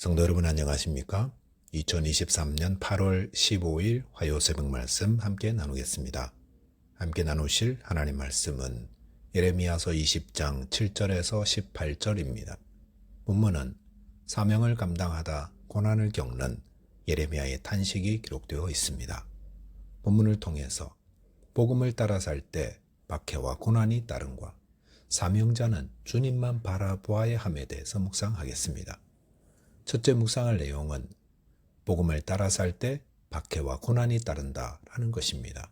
성도 여러분 안녕하십니까? 2023년 8월 15일 화요 새벽 말씀 함께 나누겠습니다. 함께 나누실 하나님 말씀은 예레미야서 20장 7절에서 18절입니다. 본문은 사명을 감당하다 고난을 겪는 예레미야의 탄식이 기록되어 있습니다. 본문을 통해서 복음을 따라 살 때 박해와 고난이 따른과 사명자는 주님만 바라보아야 함에 대해서 묵상하겠습니다. 첫째 묵상할 내용은 복음을 따라 살 때 박해와 고난이 따른다라는 것입니다.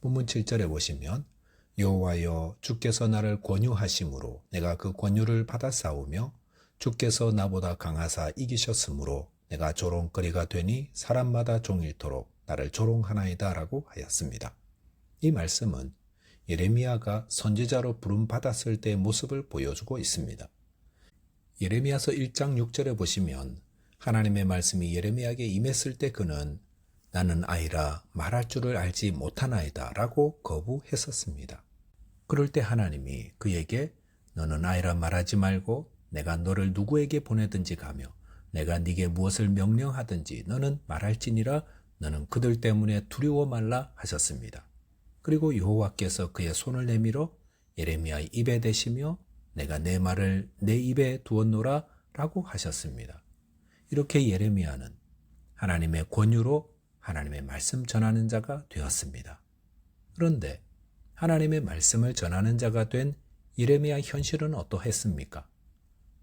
본문 7절에 보시면 여호와여 주께서 나를 권유하심으로 내가 그 권유를 받아 싸우며 주께서 나보다 강하사 이기셨으므로 내가 조롱거리가 되니 사람마다 종일토록 나를 조롱하나이다라고 하였습니다. 이 말씀은 예레미야가 선지자로 부름 받았을 때의 모습을 보여주고 있습니다. 예레미야서 1장 6절에 보시면 하나님의 말씀이 예레미야에게 임했을 때 그는 나는 아이라 말할 줄을 알지 못하나이다 라고 거부했었습니다. 그럴 때 하나님이 그에게 너는 아이라 말하지 말고 내가 너를 누구에게 보내든지 가며 내가 네게 무엇을 명령하든지 너는 말할지니라 너는 그들 때문에 두려워 말라 하셨습니다. 그리고 여호와께서 그의 손을 내밀어 예레미야의 입에 대시며 내가 내 말을 내 입에 두었노라 라고 하셨습니다. 이렇게 예레미야는 하나님의 권유로 하나님의 말씀 전하는 자가 되었습니다. 그런데 하나님의 말씀을 전하는 자가 된 예레미야 현실은 어떠했습니까?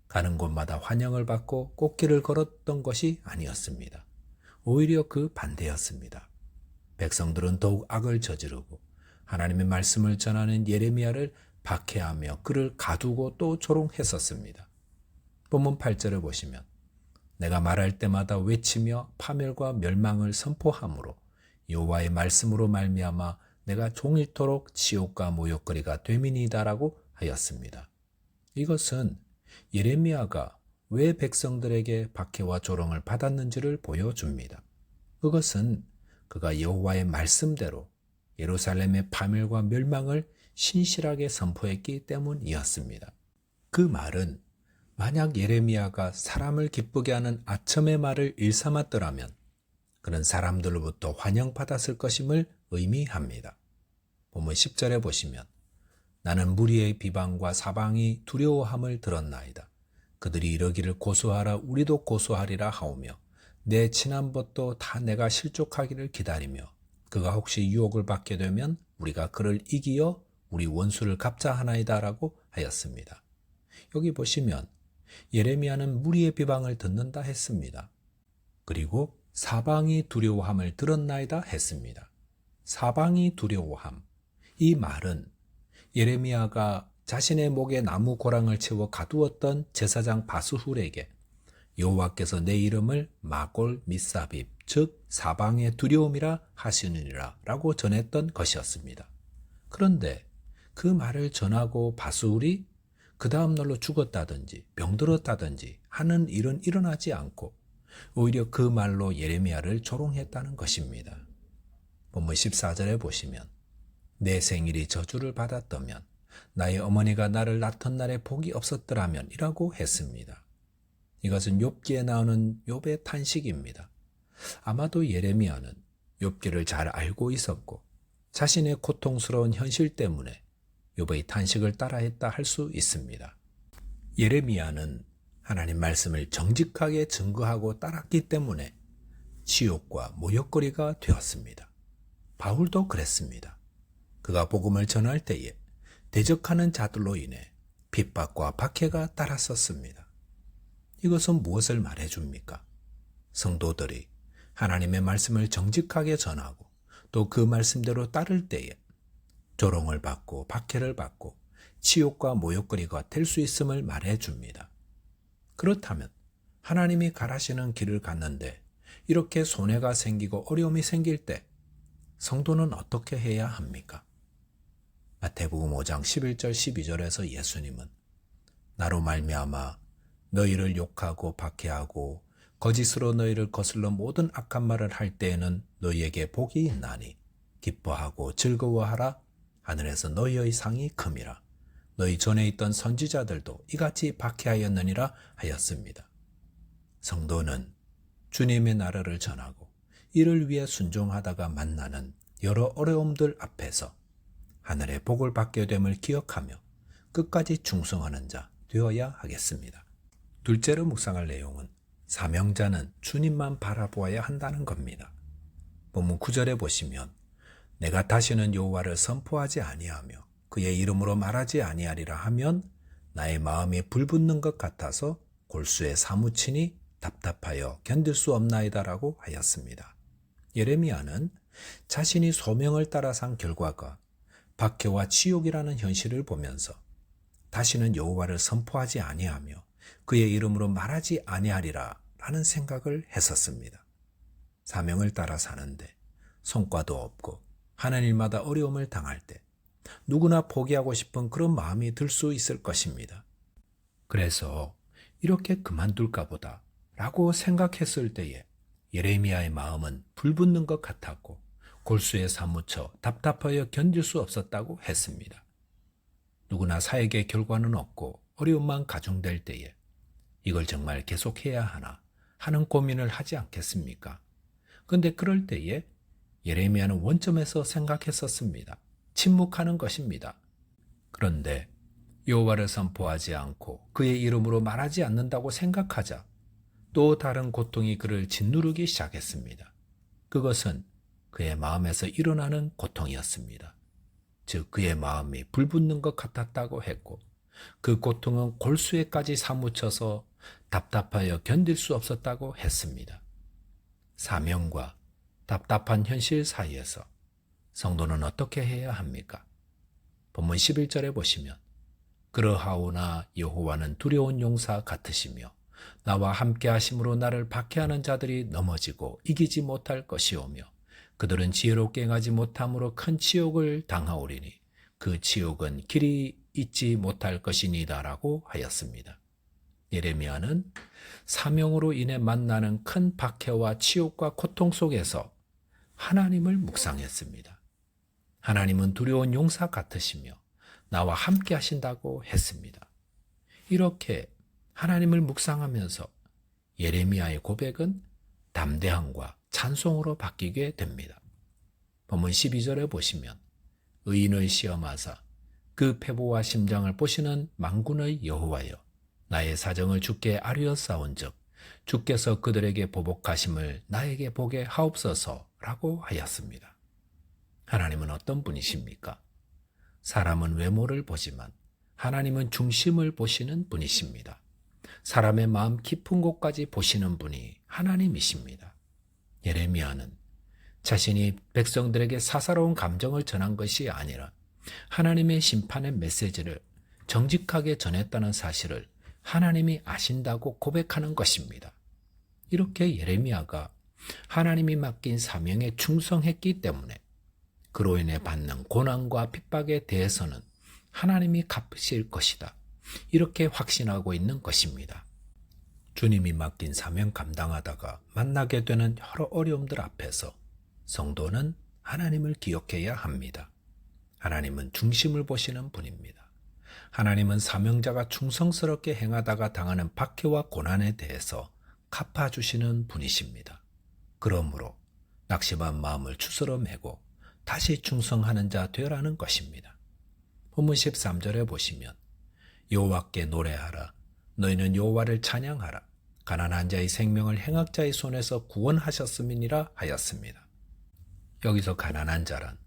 가는 곳마다 환영을 받고 꽃길을 걸었던 것이 아니었습니다. 오히려 그 반대였습니다. 백성들은 더욱 악을 저지르고 하나님의 말씀을 전하는 예레미야를 박해하며 그를 가두고 또 조롱했었습니다. 본문 8절을 보시면 내가 말할 때마다 외치며 파멸과 멸망을 선포함으로 여호와의 말씀으로 말미암아 내가 종일토록 지옥과 모욕거리가 되민이다라고 하였습니다. 이것은 예레미야가 왜 백성들에게 박해와 조롱을 받았는지를 보여줍니다. 그것은 그가 여호와의 말씀대로 예루살렘의 파멸과 멸망을 신실하게 선포했기 때문이었습니다. 그 말은 만약 예레미야가 사람을 기쁘게 하는 아첨의 말을 일삼았더라면 그런 사람들로부터 환영받았을 것임을 의미합니다. 본문 10절에 보시면 나는 무리의 비방과 사방이 두려워함을 들었나이다. 그들이 이러기를 고소하라 우리도 고소하리라 하오며 내 친한 벗도 다 내가 실족하기를 기다리며 그가 혹시 유혹을 받게 되면 우리가 그를 이기어 우리 원수를 갚자하나이다라고 하였습니다. 여기 보시면 예레미야는 무리의 비방을 듣는다 했습니다. 그리고 사방이 두려워함을 들었나이다 했습니다. 사방이 두려워함. 이 말은 예레미야가 자신의 목에 나무 고랑을 채워 가두었던 제사장 바수훌에게 여호와께서 내 이름을 마골 미사빕 즉 사방의 두려움이라 하시느니라 라고 전했던 것이었습니다. 그런데 그 말을 전하고 바수울이 그 다음 날로 죽었다든지 병들었다든지 하는 일은 일어나지 않고 오히려 그 말로 예레미야를 조롱했다는 것입니다. 본문 14절에 보시면 내 생일이 저주를 받았다면 나의 어머니가 나를 낳던 날에 복이 없었더라면 이라고 했습니다. 이것은 욥기에 나오는 욥의 탄식입니다. 아마도 예레미야는 욥기를 잘 알고 있었고 자신의 고통스러운 현실 때문에 욥의 탄식을 따라했다 할 수 있습니다. 예레미야는 하나님 말씀을 정직하게 증거하고 따랐기 때문에 지옥과 모욕거리가 되었습니다. 바울도 그랬습니다. 그가 복음을 전할 때에 대적하는 자들로 인해 핍박과 박해가 따랐었습니다. 이것은 무엇을 말해줍니까? 성도들이 하나님의 말씀을 정직하게 전하고 또 그 말씀대로 따를 때에 조롱을 받고 박해를 받고 치욕과 모욕거리가 될 수 있음을 말해 줍니다. 그렇다면 하나님이 가라시는 길을 갔는데 이렇게 손해가 생기고 어려움이 생길 때 성도는 어떻게 해야 합니까? 마태복음 5장 11절 12절에서 예수님은 나로 말미암아 너희를 욕하고 박해하고 거짓으로 너희를 거슬러 모든 악한 말을 할 때에는 너희에게 복이 있나니 기뻐하고 즐거워하라 하늘에서 너희의 상이 큼이라. 너희 전에 있던 선지자들도 이같이 박해하였느니라 하였습니다. 성도는 주님의 나라를 전하고 이를 위해 순종하다가 만나는 여러 어려움들 앞에서 하늘의 복을 받게 됨을 기억하며 끝까지 충성하는 자 되어야 하겠습니다. 둘째로 묵상할 내용은 사명자는 주님만 바라보아야 한다는 겁니다. 본문 9절에 보시면 내가 다시는 여호와를 선포하지 아니하며 그의 이름으로 말하지 아니하리라 하면 나의 마음이 불붙는 것 같아서 골수에 사무치니 답답하여 견딜 수 없나이다라고 하였습니다. 예레미야는 자신이 소명을 따라 산 결과가 박해와 치욕이라는 현실을 보면서 다시는 여호와를 선포하지 아니하며 그의 이름으로 말하지 아니하리라 라는 생각을 했었습니다. 사명을 따라 사는데 성과도 없고 하는 일마다 어려움을 당할 때 누구나 포기하고 싶은 그런 마음이 들 수 있을 것입니다. 그래서 이렇게 그만둘까 보다 라고 생각했을 때에 예레미야의 마음은 불붙는 것 같았고 골수에 사무쳐 답답하여 견딜 수 없었다고 했습니다. 누구나 사역의 결과는 없고 어려움만 가중될 때에 이걸 정말 계속해야 하나 하는 고민을 하지 않겠습니까? 근데 그럴 때에 예레미야는 원점에서 생각했었습니다. 침묵하는 것입니다. 그런데 여호와를 선포하지 않고 그의 이름으로 말하지 않는다고 생각하자 또 다른 고통이 그를 짓누르기 시작했습니다. 그것은 그의 마음에서 일어나는 고통이었습니다. 즉 그의 마음이 불붙는 것 같았다고 했고 그 고통은 골수에까지 사무쳐서 답답하여 견딜 수 없었다고 했습니다. 사명과 답답한 현실 사이에서 성도는 어떻게 해야 합니까? 본문 11절에 보시면 그러하오나 여호와는 두려운 용사 같으시며 나와 함께 하심으로 나를 박해하는 자들이 넘어지고 이기지 못할 것이오며 그들은 지혜롭게 행하지 못함으로 큰 치욕을 당하오리니 그 치욕은 길이 잊지 못할 것이니다라고 하였습니다. 예레미야는 사명으로 인해 만나는 큰 박해와 치욕과 고통 속에서 하나님을 묵상했습니다. 하나님은 두려운 용사 같으시며 나와 함께 하신다고 했습니다. 이렇게 하나님을 묵상하면서 예레미야의 고백은 담대함과 찬송으로 바뀌게 됩니다. 본문 12절에 보시면 의인을 시험하사 그 패보와 심장을 보시는 망군의 여호와여 나의 사정을 주께 아뢰어 싸운즉 주께서 그들에게 보복하심을 나에게 보게 하옵소서라고 하였습니다. 하나님은 어떤 분이십니까? 사람은 외모를 보지만 하나님은 중심을 보시는 분이십니다. 사람의 마음 깊은 곳까지 보시는 분이 하나님이십니다. 예레미야는 자신이 백성들에게 사사로운 감정을 전한 것이 아니라 하나님의 심판의 메시지를 정직하게 전했다는 사실을 하나님이 아신다고 고백하는 것입니다. 이렇게 예레미야가 하나님이 맡긴 사명에 충성했기 때문에 그로 인해 받는 고난과 핍박에 대해서는 하나님이 갚으실 것이다. 이렇게 확신하고 있는 것입니다. 주님이 맡긴 사명 감당하다가 만나게 되는 여러 어려움들 앞에서 성도는 하나님을 기억해야 합니다. 하나님은 중심을 보시는 분입니다. 하나님은 사명자가 충성스럽게 행하다가 당하는 박해와 고난에 대해서 갚아주시는 분이십니다. 그러므로 낙심한 마음을 추스러 매고 다시 충성하는 자 되라는 것입니다. 본문 13절에 보시면 여호와께 노래하라. 너희는 여호와를 찬양하라. 가난한 자의 생명을 행악자의 손에서 구원하셨음이니라 하였습니다. 여기서 가난한 자란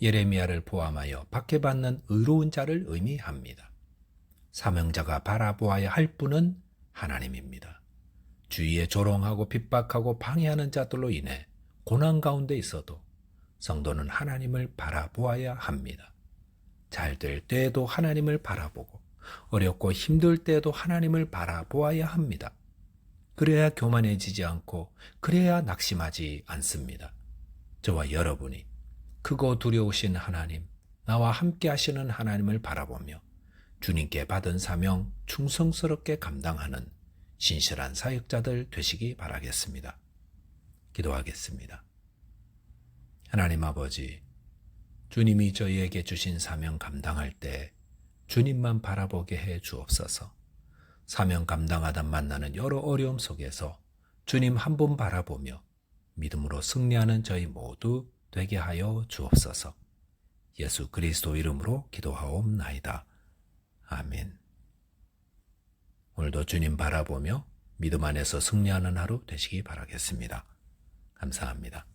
예레미야를 포함하여 박해받는 의로운 자를 의미합니다. 사명자가 바라보아야 할 분은 하나님입니다. 주위에 조롱하고 핍박하고 방해하는 자들로 인해 고난 가운데 있어도 성도는 하나님을 바라보아야 합니다. 잘 될 때에도 하나님을 바라보고 어렵고 힘들 때에도 하나님을 바라보아야 합니다. 그래야 교만해지지 않고 그래야 낙심하지 않습니다. 저와 여러분이 크고 두려우신 하나님, 나와 함께 하시는 하나님을 바라보며 주님께 받은 사명 충성스럽게 감당하는 신실한 사역자들 되시기 바라겠습니다. 기도하겠습니다. 하나님 아버지, 주님이 저희에게 주신 사명 감당할 때 주님만 바라보게 해 주옵소서. 사명 감당하다 만나는 여러 어려움 속에서 주님 한 분 바라보며 믿음으로 승리하는 저희 모두 되게 하여 주옵소서. 예수 그리스도 이름으로 기도하옵나이다. 아멘. 오늘도 주님 바라보며 믿음 안에서 승리하는 하루 되시기 바라겠습니다. 감사합니다.